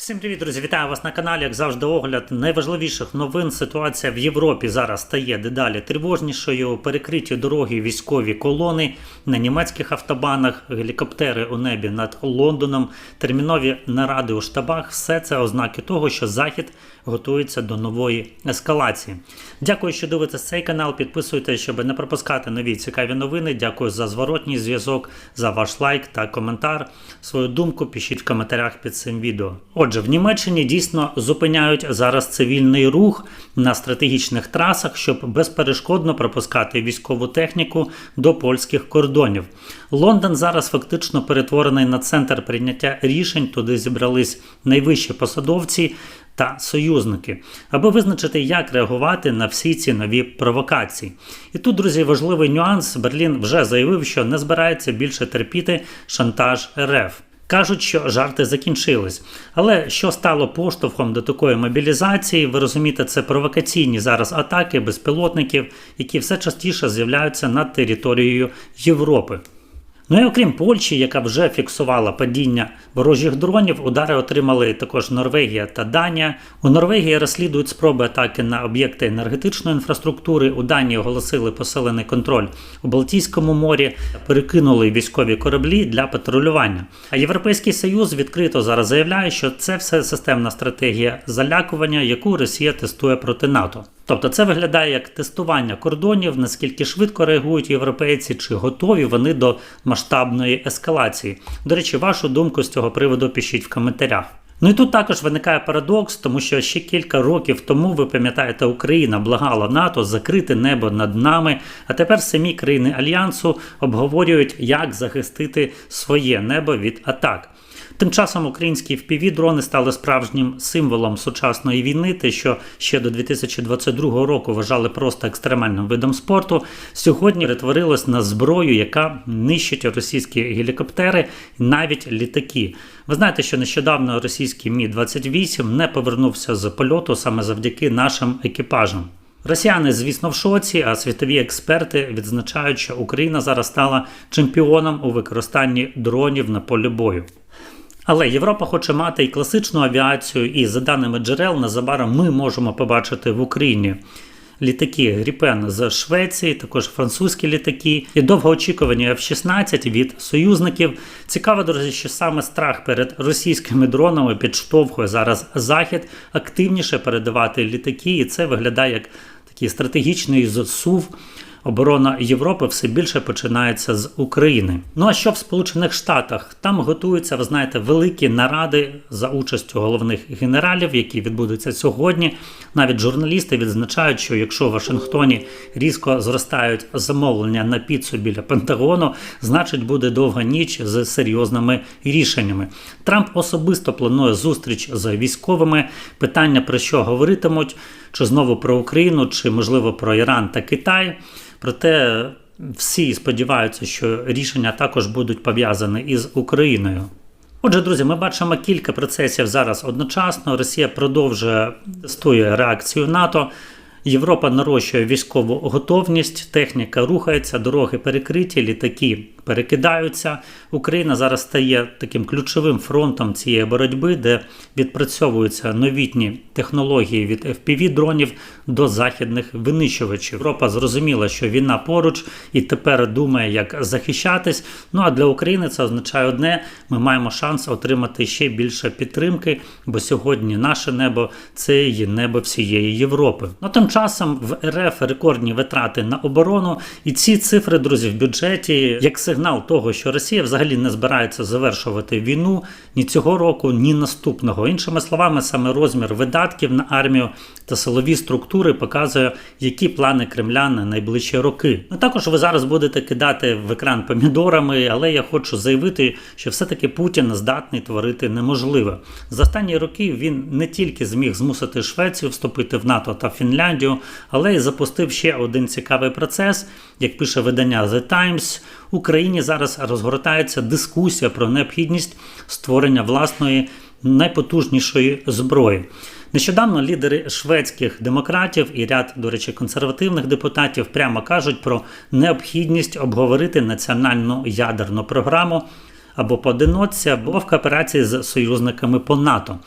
Всім привіт, друзі! Вітаю вас на каналі. Як завжди, огляд найважливіших новин. Ситуація в Європі зараз стає дедалі тривожнішою. Перекриті дороги, військові колони на німецьких автобанах, гелікоптери у небі над Лондоном, термінові наради у штабах. Все це ознаки того, що Захід готується до нової ескалації. Дякую, що дивитесь цей канал. Підписуйтесь, щоб не пропускати нові цікаві новини. Дякую за зворотній зв'язок, за ваш лайк та коментар. Свою думку пишіть в коментарях під цим відео. Отже, в Німеччині дійсно зупиняють зараз цивільний рух на стратегічних трасах, щоб безперешкодно пропускати військову техніку до польських кордонів. Лондон зараз фактично перетворений на центр прийняття рішень. Туди зібрались найвищі посадовці та союзники, аби визначити, як реагувати на всі ці нові провокації. І тут, друзі, важливий нюанс. Берлін вже заявив, що не збирається більше терпіти шантаж РФ. Кажуть, що жарти закінчились. Але що стало поштовхом до такої мобілізації? Ви розумієте, це провокаційні зараз атаки безпілотників, які все частіше з'являються над територією Європи. Ну і окрім Польщі, яка вже фіксувала падіння ворожих дронів, удари отримали також Норвегія та Данія. У Норвегії розслідують спроби атаки на об'єкти енергетичної інфраструктури. У Данії оголосили посилений контроль у Балтійському морі, перекинули військові кораблі для патрулювання. А Європейський Союз відкрито зараз заявляє, що це все системна стратегія залякування, яку Росія тестує проти НАТО. Тобто це виглядає як тестування кордонів, наскільки швидко реагують європейці, чи готові вони до масштабної ескалації. До речі, вашу думку з цього приводу пишіть в коментарях. Ну і тут також виникає парадокс, тому що ще кілька років тому, ви пам'ятаєте, Україна благала НАТО закрити небо над нами. А тепер самі країни альянсу обговорюють, як захистити своє небо від атак. Тим часом українські FPV-дрони стали справжнім символом сучасної війни, те, що ще до 2022 року вважали просто екстремальним видом спорту, сьогодні перетворилось на зброю, яка нищить російські гелікоптери і навіть літаки. Ви знаєте, що нещодавно російський Мі 28 не повернувся з польоту саме завдяки нашим екіпажам. Росіяни, звісно, в шоці, а світові експерти відзначають, що Україна зараз стала чемпіоном у використанні дронів на полі бою. Але Європа хоче мати і класичну авіацію, і за даними джерел, незабаром ми можемо побачити в Україні літаки Гріпен з Швеції, також французькі літаки і довгоочікувані F-16 від союзників. Цікаво, друзі, що саме страх перед російськими дронами підштовхує зараз захід активніше передавати літаки, і це виглядає як такий стратегічний засув. Оборона Європи все більше починається з України. Ну а що в Сполучених Штатах? Там готуються, ви знаєте, великі наради за участю головних генералів, які відбудуться сьогодні. Навіть журналісти відзначають, що якщо в Вашингтоні різко зростають замовлення на піцу біля Пентагону, значить буде довга ніч з серйозними рішеннями. Трамп особисто планує зустріч з військовими. Питання про що говоритимуть, чи знову про Україну, чи можливо про Іран та Китай. Проте всі сподіваються, що рішення також будуть пов'язані із Україною. Отже, друзі, ми бачимо кілька процесів зараз одночасно. Росія продовжує тестує реакцію НАТО. Європа нарощує військову готовність, техніка рухається, дороги перекриті, літаки перекидаються. Україна зараз стає таким ключовим фронтом цієї боротьби, де відпрацьовуються новітні технології від FPV-дронів до західних винищувачів. Європа зрозуміла, що війна поруч і тепер думає, як захищатись. Ну а для України це означає одне: ми маємо шанс отримати ще більше підтримки, бо сьогодні наше небо це є небо всієї Європи. Ну тим часом в РФ рекордні витрати на оборону, і ці цифри, друзі, в бюджеті як сигнал того, що Росія взагалі не збирається завершувати війну ні цього року, ні наступного. Іншими словами, саме розмір видатків на армію та силові структури показує, які плани Кремля на найближчі роки. Ну також ви зараз будете кидати в екран помідорами, але я хочу заявити, що все-таки Путін здатний творити неможливе. За останні роки він не тільки зміг змусити Швецію вступити в НАТО та Фінляндію, але й запустив ще один цікавий процес, як пише видання The Times. Україні зараз розгортається дискусія про необхідність створення власної найпотужнішої зброї. Нещодавно лідери шведських демократів і ряд, до речі, консервативних депутатів прямо кажуть про необхідність обговорити національну ядерну програму. або поодиночці, або в кооперації з союзниками по НАТО.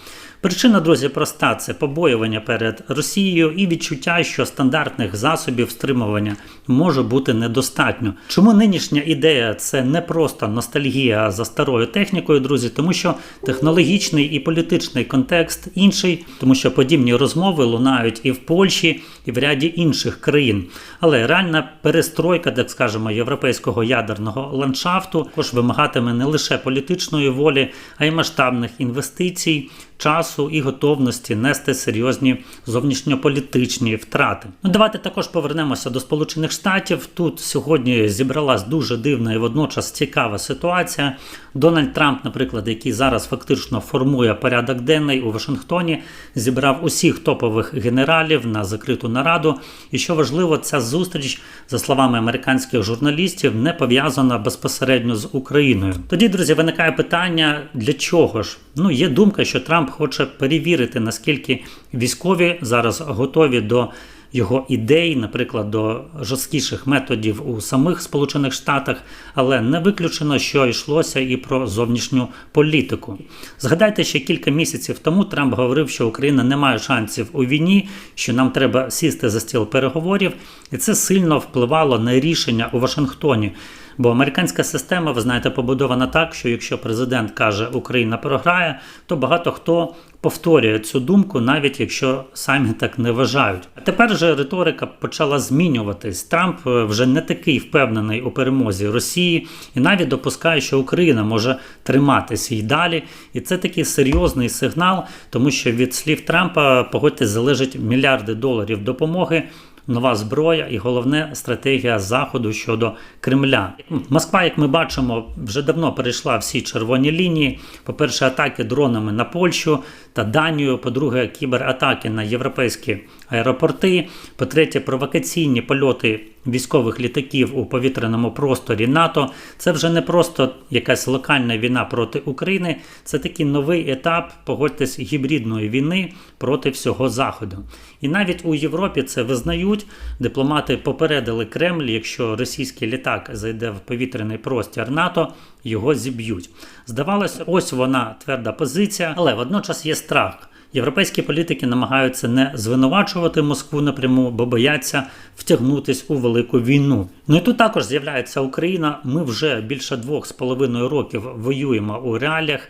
Причина, друзі, проста: це побоювання перед Росією і відчуття, що стандартних засобів стримування може бути недостатньо. Чому нинішня ідея це не просто ностальгія за старою технікою, друзі, тому що технологічний і політичний контекст інший, тому що подібні розмови лунають і в Польщі, і в ряді інших країн. Але реальна перестройка, так скажемо, європейського ядерного ландшафту також вимагатиме не лише політичної волі, а й масштабних інвестицій часу і готовності нести серйозні зовнішньополітичні втрати. Ну давайте також повернемося до Сполучених Штатів. Тут сьогодні зібралась дуже дивна і водночас цікава ситуація. Дональд Трамп, наприклад, який зараз фактично формує порядок денний у Вашингтоні, зібрав усіх топових генералів на закриту нараду. І що важливо, ця зустріч, за словами американських журналістів, не пов'язана безпосередньо з Україною. Тоді, друзі, виникає питання: для чого ж? Ну, є думка, що Трамп хоче перевірити, наскільки військові зараз готові до його ідей, наприклад, до жорсткіших методів у самих Сполучених Штатах, але не виключено, що йшлося і про зовнішню політику. Згадайте, ще кілька місяців тому Трамп говорив, що Україна не має шансів у війні, що нам треба сісти за стіл переговорів, і це сильно впливало на рішення у Вашингтоні. Бо американська система, ви знаєте, побудована так, що якщо президент каже Україна програє, то багато хто повторює цю думку, навіть якщо самі так не вважають. А тепер же риторика почала змінюватись. Трамп е, вже не такий впевнений у перемозі Росії і навіть допускає, що Україна може триматися й далі. І це такий серйозний сигнал, тому що від слів Трампа погодьтесь залежить мільярди доларів допомоги нова зброя і головне стратегія Заходу щодо Кремля. Москва, як ми бачимо, вже давно перейшла всі червоні лінії. По-перше, атаки дронами на Польщу та Данію. По-друге, кібератаки на європейські аеропорти. По-третє, провокаційні польоти військових літаків у повітряному просторі НАТО. Це вже не просто якась локальна війна проти України, це такий новий етап, погодьтесь, гібридної війни проти всього Заходу. І навіть у Європі це визнають. Дипломати попередили Кремль, якщо російський літак зайде в повітряний простір НАТО, його зіб'ють. Здавалося, ось вона тверда позиція, але водночас є страх. Європейські політики намагаються не звинувачувати Москву напряму, бо бояться втягнутись у велику війну. Ну і тут також з'являється Україна. Ми вже більше двох з половиною років воюємо у реаліях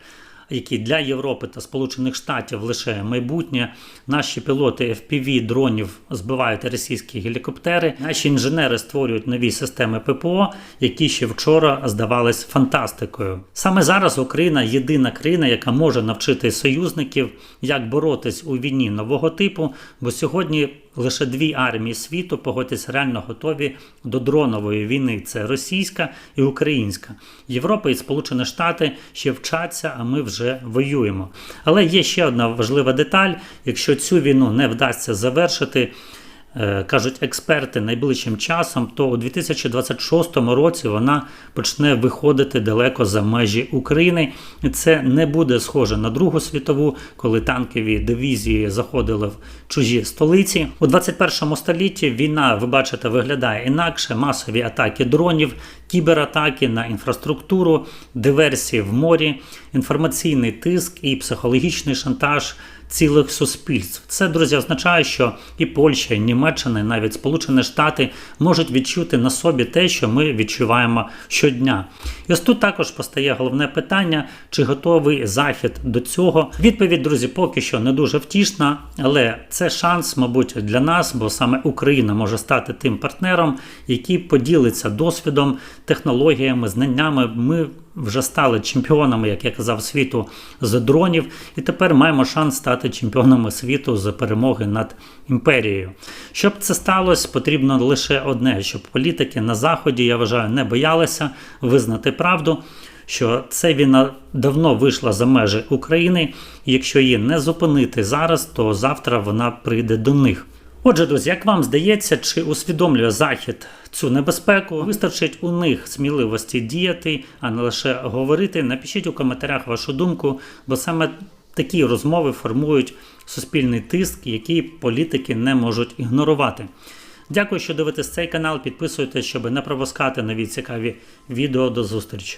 які для Європи та Сполучених Штатів лише майбутнє. Наші пілоти FPV дронів збивають російські гелікоптери. Наші інженери створюють нові системи ППО, які ще вчора здавались фантастикою. Саме зараз Україна єдина країна, яка може навчити союзників, як боротись у війні нового типу, бо сьогодні. Лише дві армії світу погодьтесь реально готові до дронової війни. Це російська і українська. Європа і Сполучені Штати ще вчаться, а ми вже воюємо. Але є ще одна важлива деталь: якщо цю війну не вдасться завершити. Е, кажуть експерти найближчим часом, то у 2026 році вона почне виходити далеко за межі України. І це не буде схоже на Другу світову, коли танкові дивізії заходили в чужі столиці. У 21 столітті війна, ви бачите, виглядає інакше: масові атаки дронів, кібератаки на інфраструктуру, диверсії в морі, інформаційний тиск і психологічний шантаж цілих суспільств. Це, друзі, означає, що і Польща, і Німеччина, і навіть Сполучені Штати можуть відчути на собі те, що ми відчуваємо щодня. І ось тут також постає головне питання, чи готовий захід до цього. Відповідь, друзі, поки що не дуже втішна, але це шанс, мабуть, для нас, бо саме Україна може стати тим партнером, який поділиться досвідом, технологіями, знаннями. Ми вже стали чемпіонами, як я казав, світу з дронів, і тепер маємо шанс стати чемпіонами світу з перемоги над імперією. Щоб це сталося, потрібно лише одне, щоб політики на заході, я вважаю, не боялися визнати правду. Що ця війна давно вийшла за межі України, і якщо її не зупинити зараз, то завтра вона прийде до них. Отже, друзі, як вам здається, чи усвідомлює Захід цю небезпеку? Вистачить у них сміливості діяти, а не лише говорити. Напишіть у коментарях вашу думку, бо саме такі розмови формують суспільний тиск, який політики не можуть ігнорувати. Дякую, що дивитесь цей канал. Підписуйтесь, щоб не пропускати нові цікаві відео. До зустрічі.